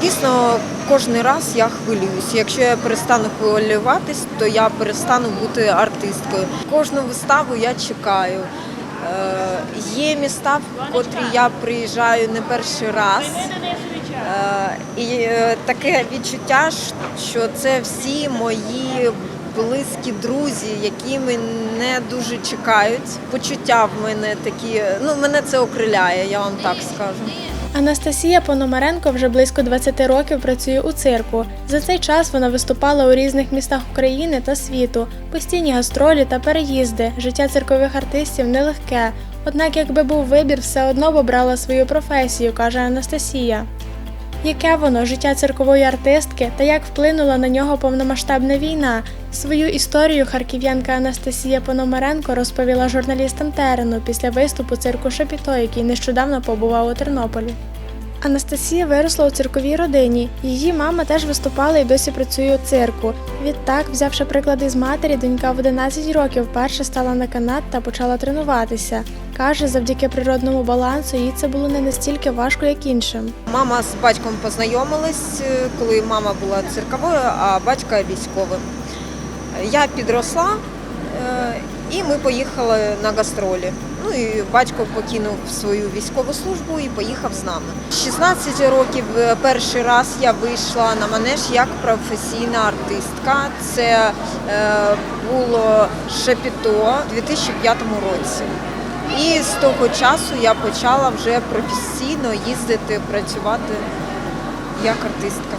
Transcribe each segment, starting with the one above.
Звісно, кожен раз я хвилююсь. Якщо я перестану хвилюватись, то я перестану бути артисткою. Кожну виставу я чекаю. Е, Є міста, в котрі я приїжджаю не перший раз. Е, І е, таке відчуття, що це всі мої близькі друзі, які мене дуже чекають. Почуття в мене такі, ну мене це окриляє, я вам так скажу. Анастасія Пономаренко вже близько 20 років працює у цирку. За цей час вона виступала у різних містах України та світу, постійні гастролі та переїзди. Життя циркових артистів нелегке. Однак, якби був вибір, все одно б обрала свою професію, каже Анастасія. Яке воно життя циркової артистки та як вплинула на нього повномасштабна війна? Свою історію харків'янка Анастасія Пономаренко розповіла журналістам терену після виступу цирку Шапіто, який нещодавно побував у Тернополі. Анастасія виросла у цирковій родині. Її мама теж виступала і досі працює у цирку. Відтак, взявши приклади з матері, донька в 11 років вперше стала на канат та почала тренуватися. Каже, завдяки природному балансу їй це було не настільки важко, як іншим. Мама з батьком познайомились, е, коли мама була цирковою, а батька військовим. Я підросла е, і ми поїхали на гастролі. Ну і батько покинув свою військову службу і поїхав з нами. 16 років е, перший раз я вийшла на манеж як професійна артистка. Це е, було Шепіто у 2005 році. І з того часу я почала вже професійно їздити, працювати як артистка.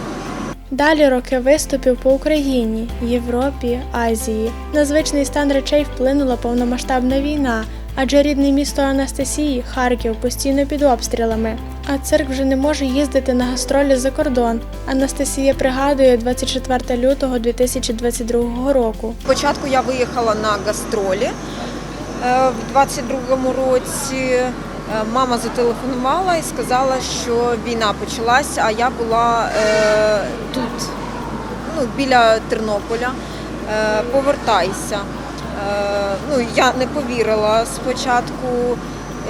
Далі роки виступів по Україні, Європі, Азії. На звичний стан речей вплинула повномасштабна війна, адже рідне місто Анастасії, Харків, постійно під обстрілами. А цирк вже не може їздити на гастролі за кордон. Анастасія пригадує 24 лютого 2022 року. Спочатку я виїхала на гастролі е, в 22-му році. Е, Мама зателефонувала і сказала, що війна почалась, а я була е, тут, ну, біля Тернополя. Е, повертайся. Е, ну, я не повірила спочатку.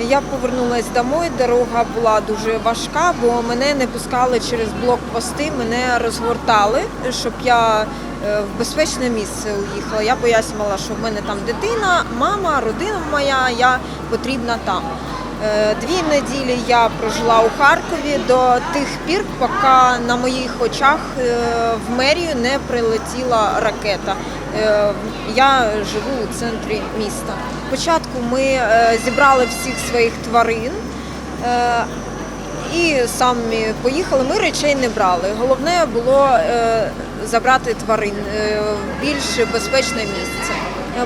Я повернулася домой, дорога була дуже важка, бо мене не пускали через блокпости, мене розгортали, щоб я е, в безпечне місце уїхала. Я пояснювала, що в мене там дитина, мама, родина моя, я потрібна там. Е, Дві неділі я прожила у Харкові до тих пір, поки на моїх очах е, в мерію не прилетіла ракета. Е, Я живу у центрі міста. Спочатку ми зібрали всіх своїх тварин і самі поїхали. Ми речей не брали. Головне було забрати тварин в більш безпечне місце.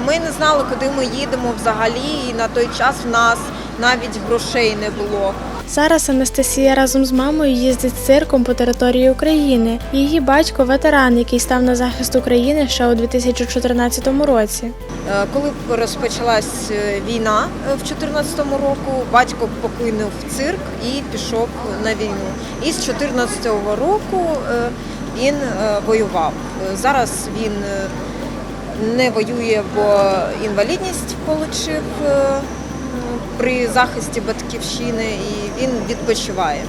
Ми не знали, куди ми їдемо взагалі, і на той час в нас навіть грошей не було. Зараз Анастасія разом з мамою їздить цирком по території України. Її батько ветеран, який став на захист України ще у 2014 році. Е, Коли розпочалась е, війна е, в 2014 року, батько покинув цирк і пішов на війну. І з 2014 року він воював. Зараз він не воює, бо інвалідність отримав при захисті батьківщини і він відпочиває.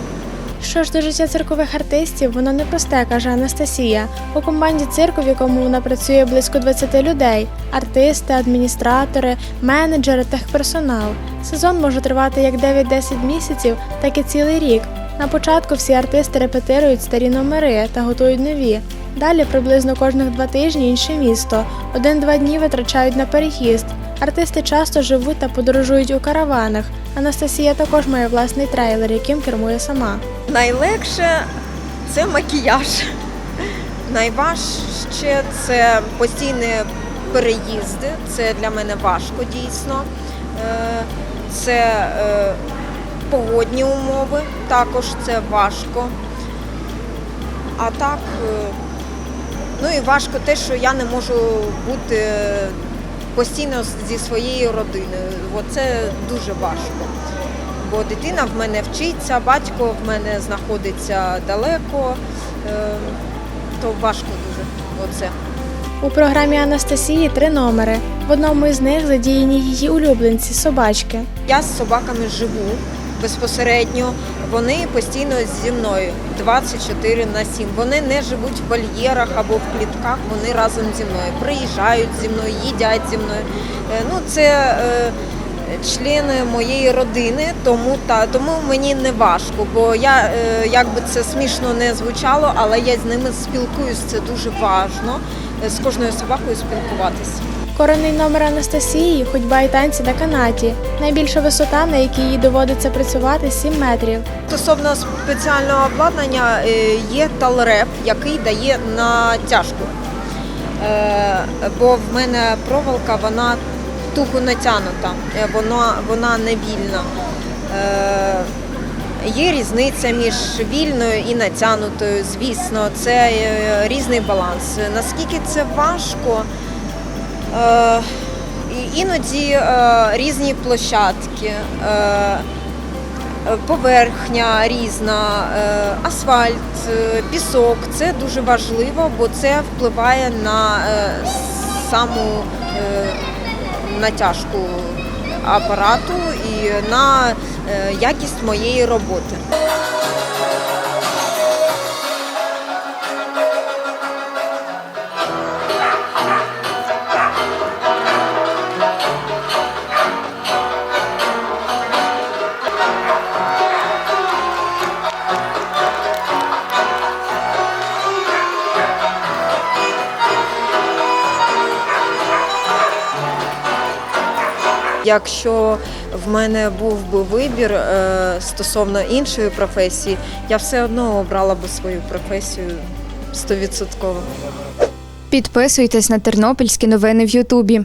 Що ж до життя циркових артистів, воно непросте, каже Анастасія. У команді цирку, в якому вона працює близько 20 людей: артисти, адміністратори, менеджери, техперсонал. Сезон може тривати як 9-10 місяців, так і цілий рік. На початку всі артисти репетирують старі номери та готують нові. Далі приблизно кожних два тижні інше місто. Один-два дні витрачають на переїзд. Артисти часто живуть та подорожують у караванах. Анастасія також має власний трейлер, яким кермує сама. Найлегше це макіяж. Найважче це постійні переїзди. Це для мене важко дійсно. Е, Це е, погодні умови, також це важко. А так, е, ну і важко те, що я не можу бути постійно зі своєю родиною. Оце дуже важко. Бо дитина в мене вчиться, батько в мене знаходиться далеко, е, то важко дуже оце. У програмі Анастасії три номери. В одному із них задіяні її улюбленці собачки. Я з собаками живу безпосередньо. вони постійно зі мною 24 на 7. Вони не живуть в вольєрах або в клітках, вони разом зі мною приїжджають зі мною, їдять зі мною. Е, Ну, це е, члени моєї родини, тому та тому мені не важко, бо я е, як би це смішно не звучало, але я з ними спілкуюсь. Це дуже важно з кожною собакою спілкуватися. Коронний номер Анастасії ходьба і танці на канаті. Найбільша висота, на якій їй доводиться працювати 7 метрів. Стосовно спеціального обладнання е, є талреп, який дає натяжку. Е, Бо в мене проволока вона туго натягнута, е, вона, вона не вільна. Є різниця між вільною і натягнутою, звісно, це різний баланс. Наскільки це важко, і- іноді е, різні площадки. е, поверхня різна, е, асфальт, е, пісок. Це дуже важливо, бо це впливає на е, саму е, натяжку апарату і на е, якість моєї роботи. Якщо в мене був би вибір е, стосовно іншої професії, я все одно обрала би свою професію стовідсотково. Підписуйтесь на тернопільські новини в Ютубі.